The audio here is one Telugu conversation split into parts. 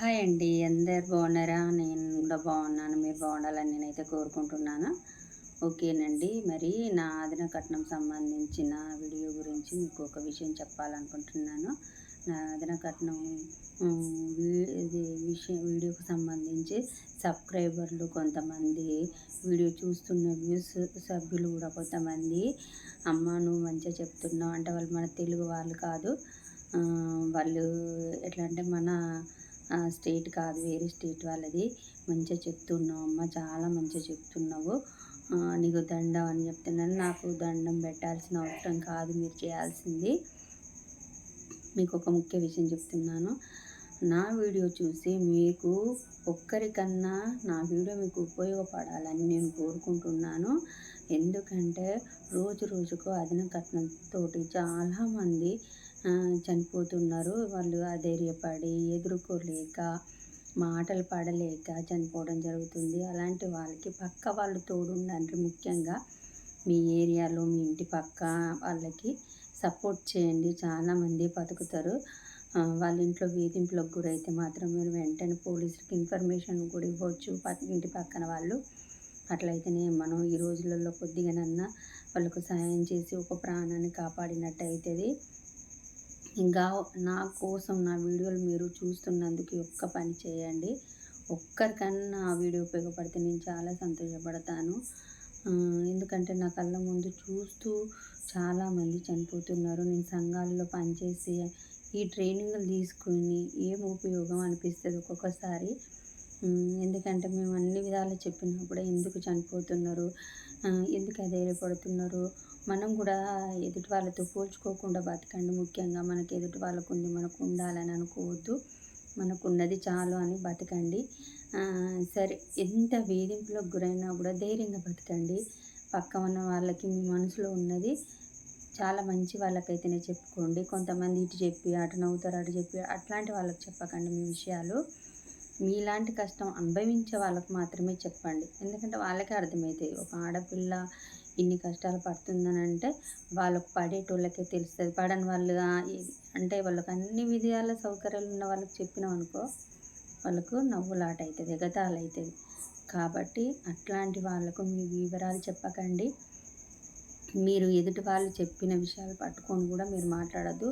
హాయ్ అండి. అందరు బాగున్నారా? నేను కూడా బాగున్నాను. మీరు బాగుండాలని నేనైతే కోరుకుంటున్నాను. ఓకేనండి. మరి నా ఆదిన కట్నం సంబంధించిన వీడియో గురించి మీకు ఒక విషయం చెప్పాలనుకుంటున్నాను. నా ఆదిన కట్నం ఇది విషయం వీడియోకి సంబంధించి సబ్స్క్రైబర్లు కొంతమంది వీడియో చూస్తున్న వ్యూస్ సభ్యులు కూడా కొంతమంది అమ్మ నువ్వు మంచిగా చెప్తున్నావు అంటే వాళ్ళు మన తెలుగు వాళ్ళు కాదు. వాళ్ళు ఎట్లా అంటే మన స్టేట్ కాదు వేరే స్టేట్ వాళ్ళది. మంచిగా చెప్తున్నావు అమ్మ చాలా మంచిగా చెప్తున్నావు. నీకు దండం అని చెప్తున్నాను. నాకు దండం పెట్టాల్సిన అవసరం కాదు మీరు చేయాల్సింది. మీకు ఒక ముఖ్య విషయం చెప్తున్నాను. నా వీడియో చూసి మీకు ఒక్కరికన్నా నా వీడియో మీకు ఉపయోగపడాలని నేను కోరుకుంటున్నాను. ఎందుకంటే రోజు రోజుకు అదన కట్నంతో చాలామంది చనిపోతున్నారు. వాళ్ళు అధైర్యపడి ఎదుర్కోలేక మాటలు పడలేక చనిపోవడం జరుగుతుంది. అలాంటి వాళ్ళకి పక్క వాళ్ళు తోడుండండి. ముఖ్యంగా మీ ఏరియాలో మీ ఇంటి పక్క వాళ్ళకి సపోర్ట్ చేయండి. చాలామంది బతుకుతారు. వాళ్ళ ఇంట్లో వేధింపులకు గురైతే మాత్రం మీరు వెంటనే పోలీసులకి ఇన్ఫర్మేషన్ కూడా ఇవ్వచ్చు. ఇంటి పక్కన వాళ్ళు. అట్లయితేనే మనం ఈ రోజులలో కొద్దిగానన్నా వాళ్ళకు సహాయం చేసి ఒక ప్రాణాన్ని కాపాడినట్టు అవుతుంది ఇంకా నా కోసం నా వీడియోలు మీరు చూస్తున్నందుకు ఒక్క పని చేయండి. ఒక్కరికన్నా ఆ వీడియో ఉపయోగపడితే నేను చాలా సంతోషపడతాను. ఎందుకంటే నా కళ్ళ ముందు చూస్తూ చాలామంది చనిపోతున్నారు. నేను సంఘాలలో పనిచేసి ఈ ట్రైనింగ్లు తీసుకొని ఏం ఉపయోగం అనిపిస్తుంది ఒక్కొక్కసారి. ఎందుకంటే మేము అన్ని విధాలు చెప్పినప్పుడు ఎందుకు చనిపోతున్నారు ఎందుకు అధైర్యపడుతున్నారు. మనం కూడా ఎదుటి వాళ్ళతో పోల్చుకోకుండా బతకండి ముఖ్యంగా. మనకి ఎదుటి వాళ్ళకు ఉంది మనకు ఉండాలని అనుకోవద్దు. మనకున్నది చాలు అని బతకండి. సరే ఎంత వేధింపులకు గురైనా కూడా ధైర్యంగా బతకండి. పక్క ఉన్న వాళ్ళకి మీ మనసులో ఉన్నది చాలా మంచి వాళ్ళకైతేనే చెప్పుకోండి. కొంతమంది ఇటు చెప్పి అటు నవ్వుతారు అటు చెప్పి అట్లాంటి వాళ్ళకి చెప్పకండి మీ విషయాలు. మీలాంటి కష్టం అనుభవించే వాళ్ళకు మాత్రమే చెప్పండి. ఎందుకంటే వాళ్ళకే అర్థమవుతుంది ఒక ఆడపిల్ల ఇన్ని కష్టాలు పడుతుందని అంటే వాళ్ళకు పడేటోళ్ళకే తెలుస్తుంది. పడని వాళ్ళు అంటే వాళ్ళకి అన్ని విధాల సౌకర్యాలు ఉన్న వాళ్ళకి చెప్పినాం అనుకో వాళ్ళకు నవ్వులాట అవుతుంది ఎగతాలు అవుతుంది కాబట్టి అట్లాంటి వాళ్ళకు మీ వివరాలు చెప్పకండి. మీరు ఎదుటి వాళ్ళు చెప్పిన విషయాలు పట్టుకొని కూడా మీరు మాట్లాడద్దు.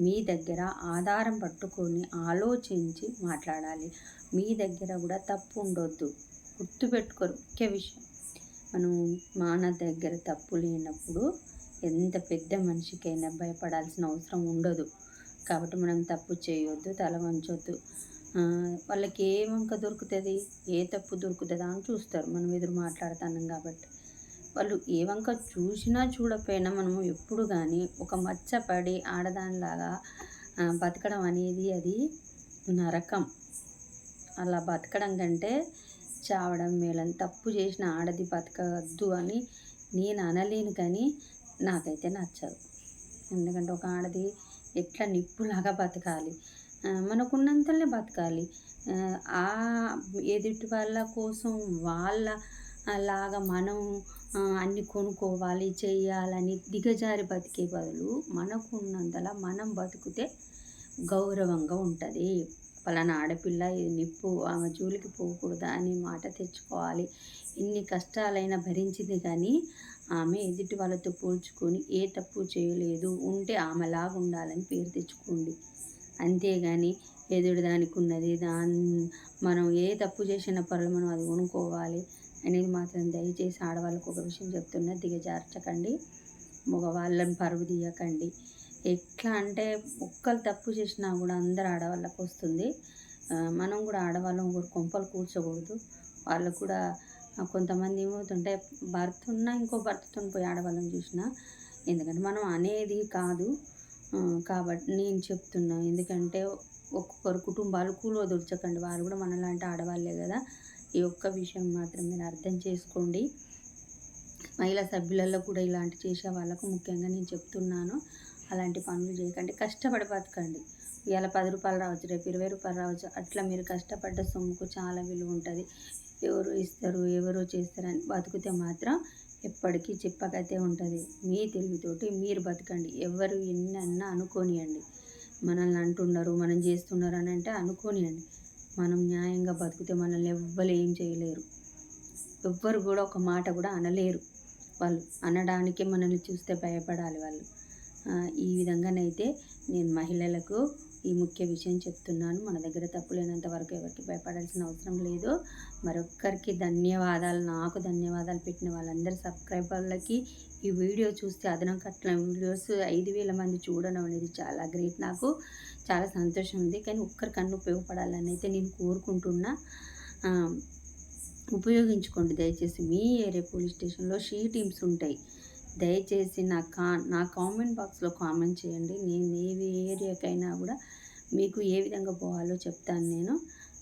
మీ దగ్గర ఆధారం పట్టుకొని ఆలోచించి మాట్లాడాలి. మీ దగ్గర కూడా తప్పు ఉండొద్దు. గుర్తుపెట్టుకోరు ముఖ్య విషయం. మనం మాన దగ్గర తప్పు లేనప్పుడు ఎంత పెద్ద మనిషికైనా భయపడాల్సిన అవసరం ఉండదు. కాబట్టి మనం తప్పు చేయొద్దు తల వంచొద్దు. వాళ్ళకి ఏ వంక దొరుకుతుంది? ఏ తప్పు దొరుకుతుందా అని చూస్తారు. మనం ఎదురు మాట్లాడుతున్నాం కాబట్టి. వాళ్ళు ఏ వంక చూసినా చూడకపోయినా మనము ఎప్పుడు కానీ ఒక మచ్చపడి ఆడదానిలాగా బతకడం అనేది అది నరకం. అలా బతకడం కంటే చావడం మేలని తప్పు చేసిన ఆడది బతకద్దు అని నేను అనలేను కానీ నాకైతే నచ్చదు. ఎందుకంటే ఒక ఆడది ఎట్లా నిప్పులాగా బతకాలి? మనకున్నంతలే బతకాలి. ఆ ఎదుటి వాళ్ళ కోసం వాళ్ళ లాగా మనం అన్ని కొనుక్కోవాలి చేయాలని దిగజారి బతికే బదులు మనకు ఉన్నంతలా మనం బతికితే గౌరవంగా ఉంటుంది. పలానా ఆడపిల్ల ఇది నిప్పు ఆమె జోలికి పోకూడదా అని మాట తెచ్చుకోవాలి. ఎన్ని కష్టాలైనా భరించింది కానీ ఆమె ఎదుటి వాళ్ళతో పోల్చుకొని ఏ తప్పు చేయలేదు. ఉంటే ఆమెలాగా ఉండాలని పేరు తెచ్చుకోండి. అంతేగాని ఎదుడు దానికి ఉన్నది దాని మనం ఏ తప్పు చేసిన పనులు మనం అది కొనుక్కోవాలి. అనేది మాత్రం దయచేసి ఆడవాళ్ళకు ఒక విషయం చెప్తున్నా దిగజార్చకండి. మగవాళ్ళని పరువు తీయకండి. ఎట్లా అంటే ఒక్కరు తప్పు చేసినా కూడా అందరు ఆడవాళ్ళకు వస్తుంది. మనం కూడా ఆడవాళ్ళం కూడా కొంపలు కూర్చోకూడదు వాళ్ళకు కూడా కొంతమంది ఏమవుతుంటే భర్త ఉన్నా ఇంకో భర్తతో పోయి ఆడవాళ్ళని చూసిన ఎందుకంటే మనం అనేది కాదు. కాబట్టి నేను చెప్తున్నా ఎందుకంటే ఒక్కొక్కరు కుటుంబాలు కూలో దొరచకండి వాళ్ళు కూడా మనలాంటి ఆడవాళ్ళే కదా. ఈ ఒక్క విషయం మాత్రం నేను అర్థం చేసుకోండి. మహిళా సభ్యులలో కూడా ఇలాంటి చేసే వాళ్ళకు ముఖ్యంగా నేను చెప్తున్నాను. అలాంటి పనులు చేయకండి. కష్టపడి బతకండి. ఇవాళ పది రూపాయలు రావచ్చు రేపు ఇరవై రూపాయలు రావచ్చు. అట్లా మీరు కష్టపడ్డ సొమ్ముకు చాలా విలువ ఉంటుంది. ఎవరు ఇస్తారు ఎవరు చేస్తారని బతికితే మాత్రం ఎప్పటికీ చెప్పకైతే ఉంటుంది. మీ తెలివితోటి మీరు బతకండి. ఎవరు ఎన్ని అన్నా అనుకోనియండి. మనల్ని అంటున్నారు మనం చేస్తున్నారు అని అంటే అనుకోనియండి. మనం న్యాయంగా బతికితే మనల్ని ఎవ్వరు ఏం చేయలేరు. ఎవ్వరు కూడా ఒక మాట కూడా అనలేరు వాళ్ళు. అనడానికి మనల్ని చూస్తే భయపడాలి వాళ్ళు. ఈ విధంగానైతే నేను మహిళలకు ఈ ముఖ్య విషయం చెప్తున్నాను. మన దగ్గర తప్పు లేనంత వరకు ఎవరికి భయపడాల్సిన అవసరం లేదు. మరొక్కరికి ధన్యవాదాలు. నాకు ధన్యవాదాలు పెట్టిన వాళ్ళందరి సబ్స్క్రైబర్లకి ఈ వీడియో చూస్తే అదనం కట్టిన వీడియోస్ ఐదు వేల మంది చూడడం అనేది చాలా గ్రేట్ నాకు. చాలా సంతోషం ఉంది కానీ ఒక్కరికన్నా ఉపయోగపడాలని అయితే నేను కోరుకుంటున్నా. ఉపయోగించుకోండి దయచేసి. మీ ఏరియా పోలీస్ స్టేషన్లో షీ టీమ్స్ ఉంటాయి. దయచేసి నా కా నా కామెంట్ బాక్స్లో కామెంట్ చేయండి. నేను ఏ ఏరియాకైనా కూడా మీకు ఏ విధంగా పోవాలో చెప్తాను నేను.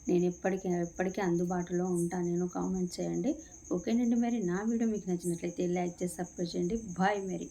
నేను ఎప్పటికీ ఎప్పటికీ అందుబాటులో ఉంటాను నేను కామెంట్ చేయండి. ఓకేనండి మరి? నా వీడియో మీకు నచ్చినట్లయితే లైక్ చేసి సబ్స్క్రైబ్ చేయండి. బాయ్ మరి.